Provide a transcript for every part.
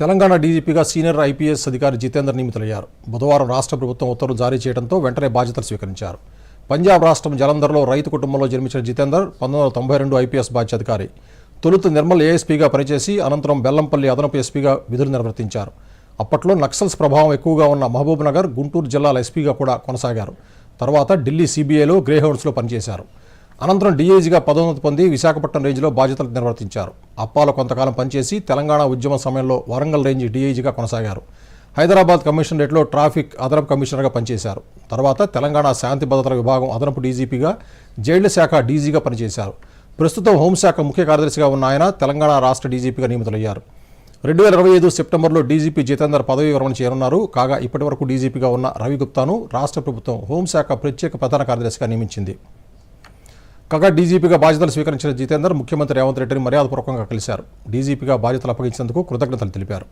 Telangana డీజీపీగా senior IPS అధికారి జితేందర్ నియమితులయ్యారు. బుధవారం రాష్ట్ర ప్రభుత్వం ఉత్తర్వులు జారీ చేయడంతో వెంటనే బాధ్యతలు స్వీకరించారు. పంజాబ్ రాష్ట్రం జలంధర్లో రైతు కుటుంబంలో జన్మించిన జితేందర్ పంతొమ్మిది వందల తొంభై రెండు ఐపీఎస్ బాధ్యాధికారి తొలుత నిర్మల్ ఏఎస్పీగా పనిచేసి అనంతరం బెల్లంపల్లి అదనపు ఎస్పీగా విధులు నిర్వర్తించారు. అప్పట్లో నక్సల్స్ ప్రభావం ఎక్కువగా ఉన్న మహబూబ్ నగర్ గుంటూరు జిల్లాల ఎస్పీగా కూడా కొనసాగారు. తర్వాత ఢిల్లీ సీబీఐలో గ్రేహౌండ్స్లో పనిచేశారు. అనంతరం డీఐజీగా పదోన్నతి పొంది విశాఖపట్నం రేంజ్లో బాధ్యతలు నిర్వర్తించారు. అప్పాలో కొంతకాలం పనిచేసి తెలంగాణ ఉద్యమ సమయంలో వరంగల్ రేంజ్ డీఐజీగా కొనసాగారు. హైదరాబాద్ కమిషనరేట్లో ట్రాఫిక్ అదనపు కమిషనర్గా పనిచేశారు. తర్వాత తెలంగాణ శాంతి భద్రతల విభాగం అదనపు డీజీపీగా జైళ్ళ శాఖ డీజీగా పనిచేశారు. ప్రస్తుతం హోంశాఖ ముఖ్య కార్యదర్శిగా ఉన్న ఆయన తెలంగాణ రాష్ట్ర డీజీపీగా నియమితులయ్యారు. రెండు వేల ఇరవై ఐదు సెప్టెంబర్లో డీజీపీ జితేందర్ పదవీ విరమణ చేయనున్నారు. కాగా ఇప్పటివరకు డీజీపీగా ఉన్న రవి గుప్తాను రాష్ట్ర ప్రభుత్వం హోంశాఖ ప్రత్యేక ప్రధాన కార్యదర్శిగా నియమించింది. కాగా డీజీపీగా బాధ్యతలు స్వీకరించిన జితేందర్ ముఖ్యమంత్రి రేవంత్ రెడ్డిని మర్యాదపూర్వకంగా కలిశారు డీజీపీగా బాధ్యతలు అప్పగించినందుకు కృతజ్ఞతలు తెలిపారు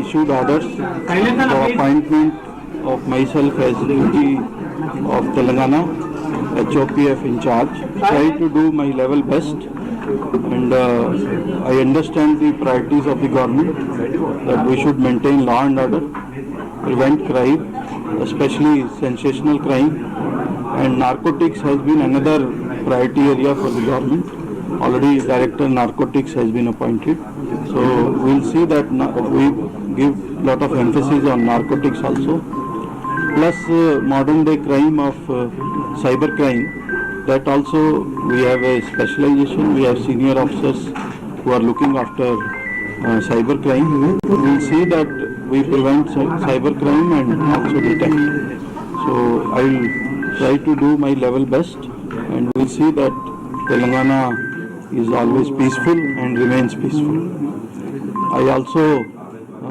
issued orders for appointment of myself as duty of Telangana, HOPF in charge. Try to do my level best and uh, I understand the priorities of the government that we should maintain law and order, prevent crime, especially sensational crime and narcotics has been another priority area for the government. Already Director Narcotics has been appointed. So we'll see that we give lot of emphasis on narcotics also. Plus uh, modern day crime of uh, cyber crime, that also we have a specialization. We have senior officers who are looking after uh, cyber crime. We'll see that we prevent cyber crime and also detect. So I will try to do my level best and we'll see that Telangana is always peaceful and remains peaceful. I also